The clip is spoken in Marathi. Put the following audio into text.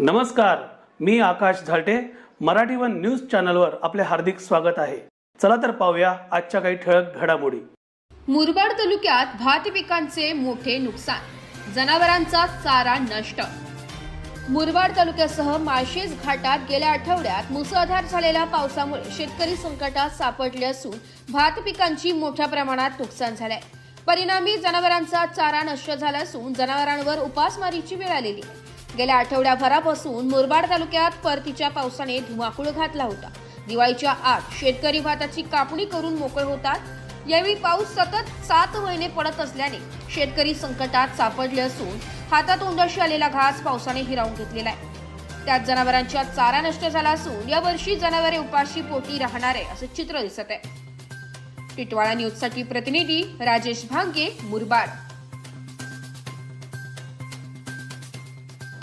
नमस्कार मी आकाश झालटे. मराठी वन न्यूज चॅनलवर आपले हार्दिक स्वागत आहे. चला तर पाहूया आजच्या काही ठळक घडामोडी. मुरबाड तालुक्यात भात पिकांचे मोठे नुकसान जनावरांचा चारा नष्ट. मुरबाड तालुक्यासह माळशेज घाटात गेल्या आठवड्यात मुसळधार झालेल्या पावसामुळे शेतकरी संकटात सापडले असून भात पिकांची मोठ्या प्रमाणात नुकसान झालंय. परिणामी जनावरांचा चारा नष्ट झाला असून जनावरांवर उपासमारीची वेळ आलेली आहे. गेल्या आठवड्याभरापासून मुरबाड तालुक्यात परतीच्या पावसाने धुमाकूळ घातला होता. दिवाळीच्या आत शेतकरी भाताची कापणी करून मोकळे होतात. यावेळी पाऊस सतत सात महिने पडत असल्याने शेतकरी संकटात सापडले असून हातात उंदरशी आलेला घास पावसाने हिरावून घेतलेला आहे. त्यात जनावरांच्या चारा नष्ट झाला असून यावर्षी जनावरे उपाशी पोटी राहणार आहे असं चित्र दिसत आहे. टिटवाळा न्यूजसाठी प्रतिनिधी राजेश भांगे मुरबाड.